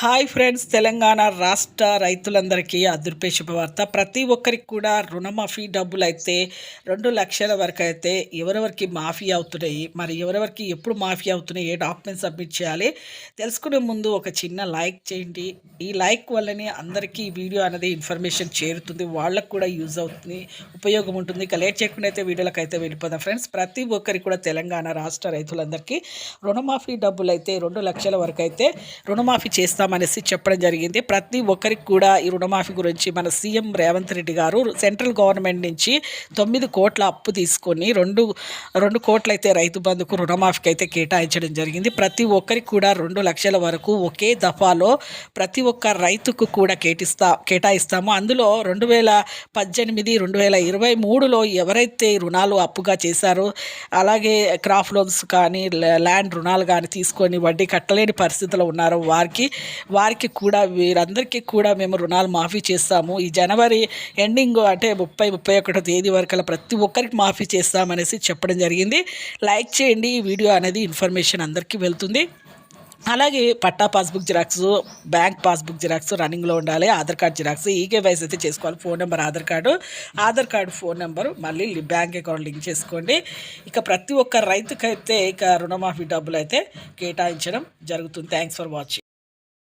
Hi friends Telangana రాష్ట్ర రైతులందరికీ అదృపే శుభవార్త. ప్రతి ఒక్కరికి కూడా రుణమాఫీ డబ్బులు అయితే రెండు లక్షల వరకు అయితే ఎవరెవరికి మాఫీ అవుతున్నాయి మరి ఎవరెవరికి ఎప్పుడు మాఫీ అవుతున్నాయి ఏ డాక్యుమెంట్స్ సబ్మిట్ చేయాలి తెలుసుకునే ముందు ఒక చిన్న లైక్ చేయండి. ఈ లైక్ వల్లనే అందరికీ ఈ వీడియో అనేది ఇన్ఫర్మేషన్ చేరుతుంది వాళ్ళకు కూడా యూజ్ అవుతుంది ఉపయోగం ఉంటుంది. ఇక లేట్ చేయకుండా అయితే వీడియోలకు అయితే వెళ్ళిపోదాం. ఫ్రెండ్స్ ప్రతి ఒక్కరికి కూడా తెలంగాణ రాష్ట్ర రైతులందరికీ రుణమాఫీ డబ్బులు అయితే రెండు లక్షల వరకు అయితే రుణమాఫీ చేస్తాం చేస్తామనేసి చెప్పడం జరిగింది. ప్రతి ఒక్కరికి కూడా ఈ రుణమాఫీ గురించి మన సీఎం రేవంత్ రెడ్డి గారు సెంట్రల్ గవర్నమెంట్ నుంచి తొమ్మిది కోట్ల అప్పు తీసుకొని రెండు రెండు కోట్ల అయితే రైతు బంధుకు రుణమాఫీకి అయితే కేటాయించడం జరిగింది. ప్రతి ఒక్కరికి కూడా రెండు లక్షల వరకు ఒకే దఫాలో ప్రతి ఒక్క రైతుకు కూడా కేటిస్తా కేటాయిస్తాము. అందులో రెండు వేల పద్దెనిమిది రెండు వేల ఇరవై మూడులో ఎవరైతే రుణాలు అప్పుగా చేశారో అలాగే క్రాప్ లోన్స్ కానీ ల్యాండ్ రుణాలు కానీ తీసుకొని వడ్డీ కట్టలేని పరిస్థితిలో ఉన్నారో వారికి వారికి కూడా వీరందరికీ కూడా మేము రుణాలు మాఫీ చేస్తాము. ఈ జనవరి ఎండింగ్ అంటే ముప్పై ముప్పై ఒకటో తేదీ వరకు ప్రతి ఒక్కరికి మాఫీ చేస్తామనేసి చెప్పడం జరిగింది. లైక్ చేయండి. ఈ వీడియో అనేది ఇన్ఫర్మేషన్ అందరికీ వెళ్తుంది. అలాగే పట్టా passbook xerox bank passbook xerox రన్నింగ్లో ఉండాలి. Aadhaar card xerox e K Y C అయితే చేసుకోవాలి. Phone number Aadhaar card. Aadhaar card phone number మళ్ళీ బ్యాంక్ అకౌంట్ లింక్ చేసుకోండి. ఇక ప్రతి ఒక్క రైతుకైతే ఇక రుణమాఫీ డబ్బులు అయితే కేటాయించడం జరుగుతుంది. Thanks for watching.